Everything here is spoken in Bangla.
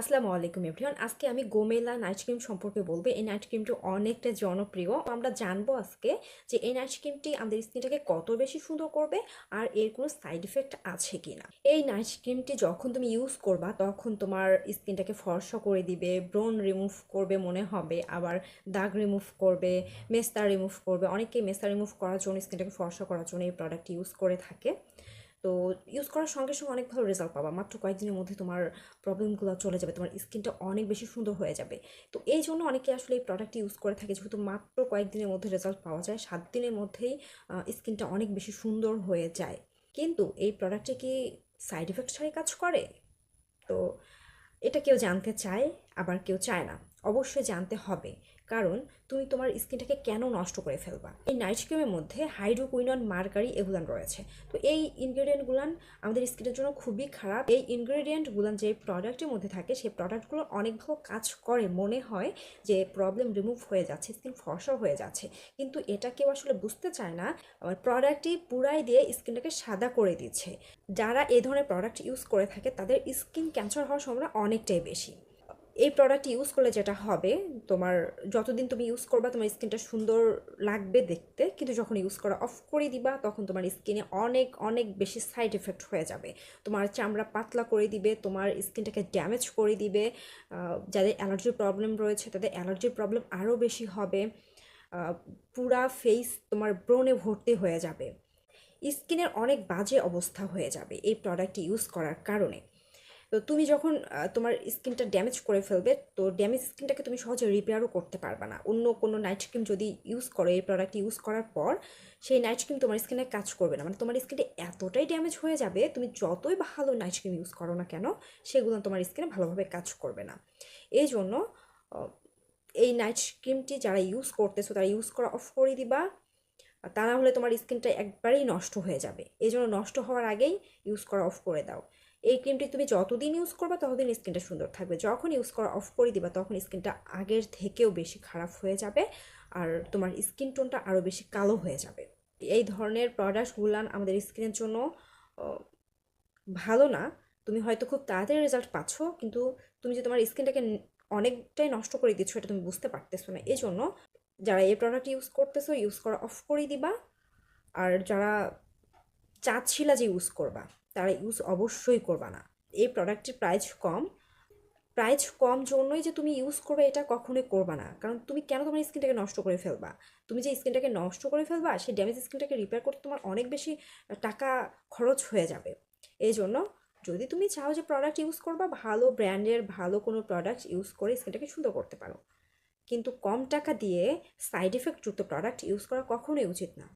আসসালামু আলাইকুম এভরিওয়ান। আজকে আমি গোমেলা নাইট ক্রিম সম্পর্কে বলব। এই নাইট ক্রিমটি অনেকটা জনপ্রিয়। আমরা জানব আজকে যে এই নাইট ক্রিমটি আমাদের স্কিনটাকে কত বেশি সুন্দর করবে আর এর কোনো সাইড ইফেক্ট আছে কি না এই নাইট ক্রিমটি যখন তুমি ইউজ করবা, তখন তোমার স্কিনটাকে ফর্সা করে দিবে, ব্রন রিমুভ করবে মনে হবে, আবার দাগ রিমুভ করবে মেস্তা রিমুভ করবে। অনেকেই মেস্তা রিমুভ করার জন্য স্কিনটাকে ফর্সা করার জন্য এই প্রোডাক্ট ইউজ করে থাকে। তো ইউজ করার সঙ্গে সঙ্গে অনেক ভালো রেজাল্ট পাবা। মাত্র কয়েকদিনের মধ্যে তোমার প্রবলেমগুলো চলে যাবে, তোমার স্কিনটা অনেক বেশি সুন্দর হয়ে যাবে। তো এই জন্য অনেকে আসলে এই প্রোডাক্টটি ইউজ করে থাকে, যেহেতু মাত্র কয়েকদিনের মধ্যে রেজাল্ট পাওয়া যায়, সাত দিনের মধ্যেই স্কিনটা অনেক বেশি সুন্দর হয়ে যায়। কিন্তু এই প্রোডাক্টে কি সাইড এফেক্ট ছাড়াই কাজ করে? তো এটা কেউ জানতে চায়। আবার কেউ চায় না। অবশ্যই জানতে হবে, কারণ তুমি তোমার স্কিনটাকে কেন নষ্ট করে ফেলবা? এই নাইট ক্রিমের মধ্যে হাইড্রোকুইনন মার্কারি এগুলান রয়েছে। তো এই ইনগ্রেডিয়েন্টগুলান আমাদের স্কিনের জন্য খুবই খারাপ। এই ইনগ্রেডিয়েন্টগুলান যে প্রোডাক্টের মধ্যে থাকে, সেই প্রোডাক্টগুলো অনেক ভালো কাজ করে। মনে হয় যে প্রবলেম রিমুভ হয়ে যাচ্ছে স্কিন ফর্সা হয়ে যাচ্ছে। কিন্তু এটা কেউ আসলে বুঝতে চায় না। প্রোডাক্টটি পুরাই দিয়ে স্কিনটাকে সাদা করে দিচ্ছে। যারা এই ধরনের প্রোডাক্ট ইউজ করে থাকে, তাদের স্কিন ক্যান্সার হওয়ার সম্ভাবনা অনেকটাই বেশি। এই প্রোডাক্ট ইউজ করলে যেটা হবে, তোমার যতদিন তুমি ইউজ করবা, তোমার স্কিনটা সুন্দর লাগবে দেখতে, কিন্তু যখন ইউজ করা অফ করে দিবা, তখন তোমার স্কিনে অনেক অনেক বেশি সাইড এফেক্ট হয়ে যাবে। তোমার চামড়া পাতলা করে দিবে, তোমার স্কিনটাকে ড্যামেজ করে দিবে যাদের অ্যালার্জির প্রবলেম রয়েছে, তাদের অ্যালার্জির প্রবলেম আরও বেশি হবে পুরা ফেস তোমার ব্রণে ভর্তি হয়ে যাবে। স্কিনের অনেক বাজে অবস্থা হয়ে যাবে এই প্রোডাক্টটি ইউজ করার কারণে। তো তুমি যখন তোমার স্কিনটা ড্যামেজ করে ফেলবে, তো ড্যামেজ স্কিনটাকে তুমি সহজে রিপেয়ারও করতে পারবে না। অন্য কোনো নাইট ক্রিম যদি ইউজ করো, এই প্রোডাক্ট ইউজ করার পর, সেই নাইট ক্রিম তোমার স্কিনে কাজ করবে না। মানে তোমার স্কিনটা এতটাই ড্যামেজ হয়ে যাবে, তুমি যতই ভালো নাইট ক্রিম ইউজ করো না কেন, সেগুলো তোমার স্কিনে ভালোভাবে কাজ করবে না। এই জন্য এই নাইট ক্রিমটি যারা ইউজ করতেছো, তারা ইউজ করা অফ করে দিবা। তা না হলে তোমার স্কিনটা একবারেই নষ্ট হয়ে যাবে। এই জন্য নষ্ট হওয়ার আগেই ইউজ করা অফ করে দাও। এই ক্রিমটি তুমি যতদিন ইউজ করবা ততদিন স্কিনটা সুন্দর থাকবে। যখন ইউজ করা অফ করে দিবা তখন স্কিনটা আগের থেকেও বেশি খারাপ হয়ে যাবে আর তোমার স্কিন টোনটা আরও বেশি কালো হয়ে যাবে। এই ধরনের প্রোডাক্টগুলান আমাদের স্কিনের জন্য ভালো না। তুমি হয়তো খুব তাড়াতাড়ি রেজাল্ট পাচ্ছ, কিন্তু তুমি যে তোমার স্কিনটাকে অনেকটাই নষ্ট করে দিচ্ছ, এটা তুমি বুঝতে পারতেছো না। এই জন্য যারা এই প্রোডাক্ট ইউজ করতেছো ইউজ করা অফ করে দিবা। আর যারা চাচ্ছিলা যে ইউজ করবা, তারা ইউজ অবশ্যই করবা না। এই প্রোডাক্টের প্রাইস কম। প্রাইস কম জন্যই যে তুমি ইউজ করবে, এটা কখনোই করবা না। কারণ তুমি কেন তোমার স্কিনটাকে নষ্ট করে ফেলবা? তুমি যে স্কিনটাকে নষ্ট করে ফেলবা সেই ড্যামেজ স্কিনটাকে রিপেয়ার করতে তোমার অনেক বেশি টাকা খরচ হয়ে যাবে। এই জন্য যদি তুমি চাও যে প্রোডাক্ট ইউজ করবা, ভালো ব্র্যান্ডের ভালো কোনো প্রোডাক্ট ইউজ করে স্কিনটাকে সুন্দর করতে পারো। কিন্তু কম টাকা দিয়ে সাইড এফেক্টযুক্ত প্রোডাক্ট ইউজ করা কখনোই উচিত না।